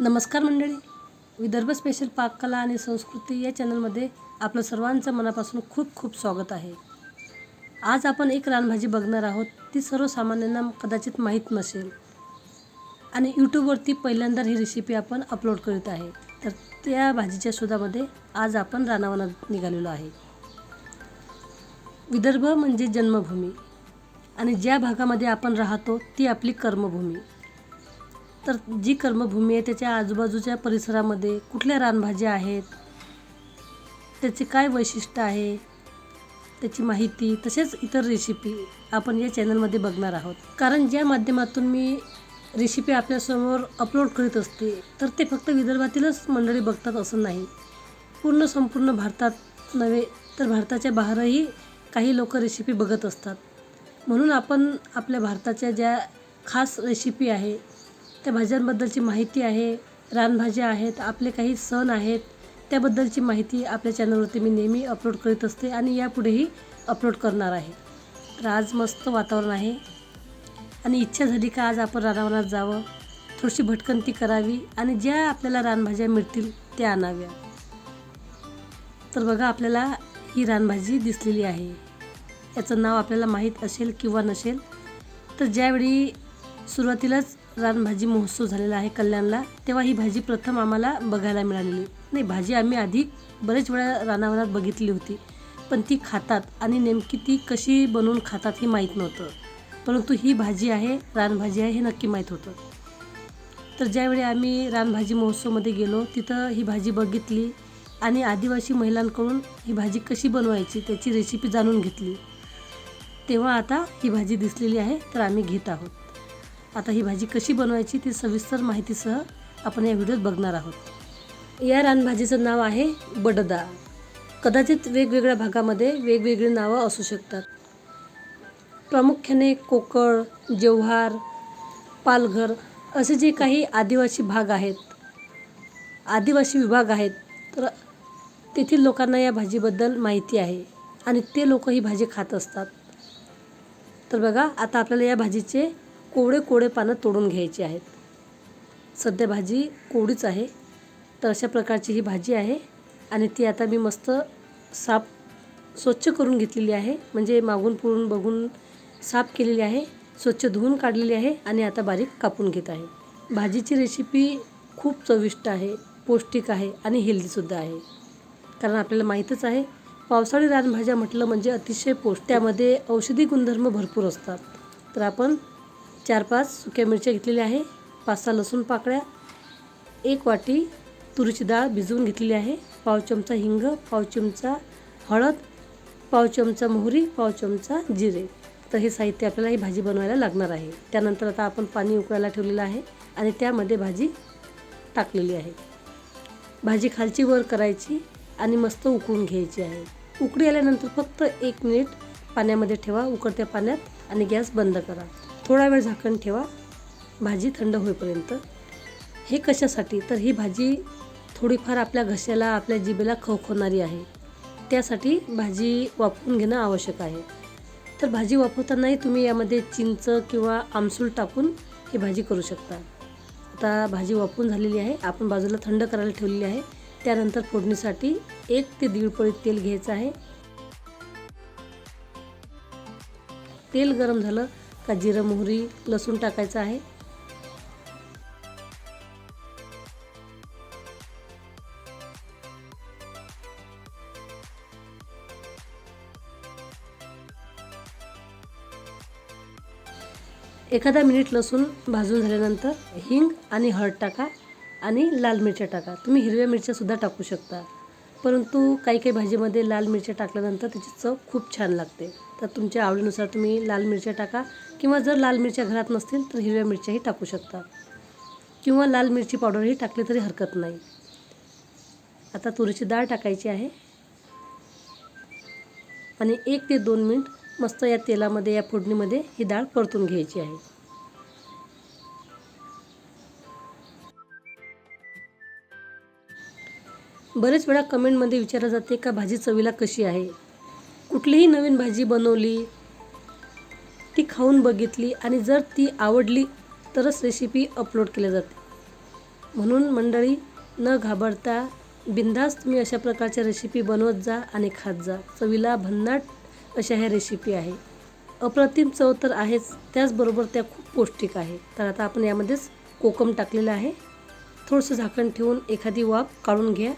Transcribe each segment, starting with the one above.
नमस्कार मंडळी. विदर्भ स्पेशल पाककला आणि संस्कृती या चॅनलमध्ये आपलं सर्वांचं मनापासून खूप खूप स्वागत आहे. आज आपण एक रानभाजी बघणार आहोत. ती सर्वसामान्यांना कदाचित माहीत नसेल. आणि यूट्यूबवरती पहिल्यांदा ही रेसिपी आपण अपलोड करीत आहे. तर त्या भाजीच्या शोधामध्ये आज आपण रानावनात निघालेलो आहे. विदर्भ म्हणजे जन्मभूमी. आणि ज्या भागामध्ये आपण राहतो ती आपली कर्मभूमी. तर जी कर्मभूमी आहे त्याच्या आजूबाजूच्या परिसरामध्ये कुठल्या रानभाज्या आहेत त्याचे काय वैशिष्ट्य आहे त्याची माहिती तसेच इतर रेसिपी आपण या चॅनलमध्ये बघणार आहोत. कारण ज्या माध्यमातून मी रेसिपी आपल्यासमोर अपलोड करीत असते तर ते फक्त विदर्भातीलच मंडळी बघतात असं नाही. पूर्ण संपूर्ण भारतात नव्हे तर भारताच्या बाहेरही काही लोक रेसिपी बघत असतात. म्हणून आपण आपल्या भारताच्या ज्या खास रेसिपी आहे त्या भाज्यांबद्दलची माहिती आहे रानभाज्या आहेत आपले काही सण आहेत त्याबद्दलची माहिती आपल्या चॅनलवरती मी नेहमी अपलोड करीत असते आणि यापुढेही अपलोड करणार आहे. तर आज मस्त वातावरण आहे आणि इच्छा झाली का आज आपण रानावनात जावं थोडीशी भटकंती करावी आणि ज्या आपल्याला रानभाज्या मिळतील त्या आणाव्या. तर बघा आपल्याला ही रानभाजी दिसलेली आहे. याचं नाव आपल्याला माहीत असेल किंवा नसेल तर ज्यावेळी सुरुवातीलाच रानभाजी महोत्सव झालेला आहे कल्याणला. तेव्हा ही भाजी प्रथम आम्हाला बघायला मिळालेली. नाही भाजी आम्ही आधी बरेच वेळा रानावरात बघितली होती. पण ती खातात आणि नेमकी ती कशी बनवून खातात हे माहीत नव्हतं. परंतु ही भाजी आहे रानभाजी आहे हे नक्की माहीत होतं. तर ज्यावेळी आम्ही रानभाजी महोत्सवमध्ये गेलो तिथं ही भाजी बघितली आणि आदिवासी महिलांकडून ही भाजी कशी बनवायची त्याची रेसिपी जाणून घेतली. तेव्हा आता ही भाजी दिसलेली आहे तर आम्ही घेत आहोत. आता ही भाजी कशी बनवायची ती सविस्तर माहितीसह आपण या व्हिडिओत बघणार आहोत. या रानभाजीचं नाव आहे बडदा. कदाचित वेगवेगळ्या भागामध्ये वेगवेगळी नावं असू शकतात. प्रामुख्याने कोकळ जव्हार पालघर असे जे काही आदिवासी भाग आहेत आदिवासी विभाग आहेत तर तेथील लोकांना या भाजीबद्दल माहिती आहे आणि ते लोक ही भाजी खात असतात. तर बघा आता आपल्याला या भाजीचे कोवळे कोवळे पानं तोडून घ्यायची आहेत. सध्या भाजी कोवडीच आहे. तर अशा प्रकारची ही भाजी आहे आणि ती आता मी मस्त साफ स्वच्छ करून घेतलेली आहे. म्हणजे मागून पुरून बघून साफ केलेली आहे. स्वच्छ धुवून काढलेली आहे आणि आता बारीक कापून घेत आहे. भाजीची रेसिपी खूप चविष्ट आहे पौष्टिक आहे आणि हेल्दीसुद्धा आहे. कारण आपल्याला माहीतच आहे पावसाळी रानभाज्या म्हटलं म्हणजे अतिशय पौष्ट त्यामध्ये औषधी गुणधर्म भरपूर असतात. तर आपण चार पाच सुक्या मिरच्या घेतलेल्या आहे. पाच सहा लसूण पाकळ्या एक वाटी तुरीची डाळ भिजवून घेतलेली आहे. पाव चमचा हिंग पाव चमचा हळद पाव चमचा मोहरी पाव चमचा जिरे. तर हे साहित्य आपल्याला ही भाजी बनवायला लागणार आहे. त्यानंतर आता आपण पाणी उकळायला ठेवलेलं आहे आणि त्यामध्ये भाजी टाकलेली आहे. भाजी खालची वर करायची आणि मस्त उकळून घ्यायची आहे. उकळी आल्यानंतर फक्त एक मिनिट पाण्यामध्ये ठेवा. उकळत्या पाण्यात आणि गॅस बंद करा. थोडा वेळ झाकण ठेवा. भाजी थंड होईपर्यंत. हे कशासाठी? तर ही भाजी थोडीफार आपल्या घशाला आपल्या जिभेला खवखवणारी आहे. त्यासाठी भाजी वापरून घेणं आवश्यक आहे. तर भाजी वापरतानाही तुम्ही यामध्ये चिंच किंवा आमसूल टाकून ही भाजी करू शकता. आता भाजी वापरून झालेली आहे. आपण बाजूला थंड करायला ठेवलेली आहे. त्यानंतर फोडणीसाठी एक ते दीड पळी तेल घ्यायचं आहे. तेल गरम झालं का जिरं मोहरी लसूण टाकायचं आहे. एखादा मिनिट लसूण भाजून झाल्यानंतर हिंग आणि हळद टाका आणि लाल मिरच्या टाका. तुम्ही हिरव्या मिरच्यासुद्धा टाकू शकता. परंतु काही काही भाजीमध्ये लाल मिरच्या टाकल्यानंतर त्याची चव खूप छान लागते. तर तुमच्या आवडीनुसार तुम्ही लाल मिरच्या टाका किंवा जर लाल मिरच्या घरात नसतील तर हिरव्या मिरच्याही टाकू शकता. किंवा लाल मिरची पावडरही टाकली तरी हरकत नाही. आता तुरीची डाळ टाकायची आहे. आणि एक ते दोन मिनिट मस्त या तेलामध्ये या फोडणीमध्ये ही डाळ परतून घ्यायची आहे. बरेच वेळा कमेंटमध्ये विचारलं जाते का भाजी चवीला कशी आहे? कुठलीही नवीन भाजी बनवली ती खाऊन बघितली आणि जर ती आवडली तरच रेसिपी अपलोड केली जाते. म्हणून मंडळी न घाबरता बिंदास तुम्ही अशा प्रकारच्या रेसिपी बनवत जा आणि खात जा. चवीला भन्नाट अशा ह्या रेसिपी आहे. अप्रतिम चव तर आहेच त्याचबरोबर त्या खूप पौष्टिक आहे. तर आता आपण यामध्येच कोकम टाकलेलं आहे. थोडंसं झाकण ठेवून एखादी वाफ काढून घ्या.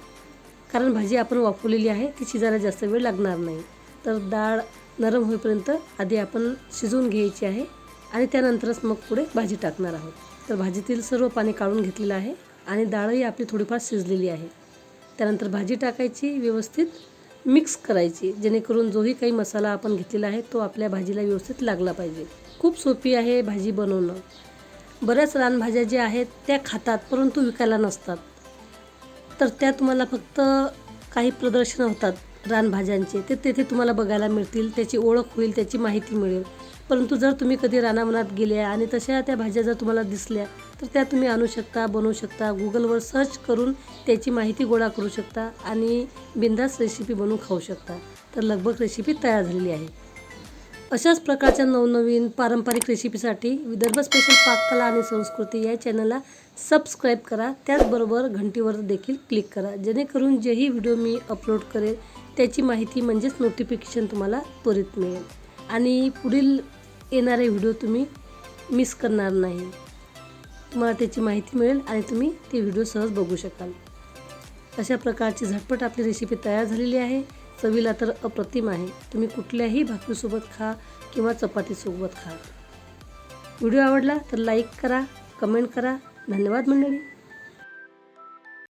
कारण भाजी आपण वाफवलेली आहे ती शिजायला जास्त वेळ लागणार नाही. तर डाळ नरम होईपर्यंत आधी आपण शिजवून घ्यायची आहे आणि त्यानंतरच मग पुढे भाजी टाकणार आहोत. तर भाजीतील सर्व पाणी काढून घेतलेलं आहे आणि डाळही आपली थोडीफार शिजलेली आहे. त्यानंतर भाजी टाकायची व्यवस्थित मिक्स करायची जेणेकरून जोही काही मसाला आपण घेतलेला आहे तो आपल्या भाजीला व्यवस्थित लागला पाहिजे. खूप सोपी आहे भाजी बनवणं. बऱ्याच रानभाज्या ज्या आहेत त्या खातात परंतु विकायला नसतात. तर त्या तुम्हाला फक्त काही प्रदर्शनं होतात. रानभाज्यांचे ते तेथे तुम्हाला बघायला मिळतील त्याची ओळख होईल त्याची माहिती मिळेल. परंतु जर तुम्ही कधी रानावनात गेल्या आणि तशा त्या भाज्या जर तुम्हाला दिसल्या तर त्या तुम्ही आणू शकता बनवू शकता. गुगलवर सर्च करून त्याची माहिती गोळा करू शकता आणि बिंदास रेसिपी बनवून खाऊ शकता. तर लगभग रेसिपी तयार झालेली आहे. अशाच प्रकारच्या नवनवीन पारंपरिक रेसिपीसाठी विदर्भ स्पेशल पाककला आणि संस्कृती या चॅनलला सबस्क्राईब करा. त्याचबरोबर घंटीवर देखील क्लिक करा. जेणेकरून जेही व्हिडिओ मी अपलोड करेल त्याची माहिती म्हणजेच नोटिफिकेशन तुम्हाला त्वरित मिळेल. आणि पुढील येणारे व्हिडिओ तुम्ही मिस करणार नाही. तुम्हाला त्याची माहिती मिळेल आणि तुम्ही ते व्हिडिओ सहज बघू शकाल. अशा प्रकारची झटपट आपली रेसिपी तयार झालेली आहे. चवीला तर अप्रतिम आहे. तुम्ही कुठल्याही भाकरीसोबत खा किंवा चपातीसोबत खा. व्हिडिओ आवडला तर लाईक करा कमेंट करा. धन्यवाद मंडळी.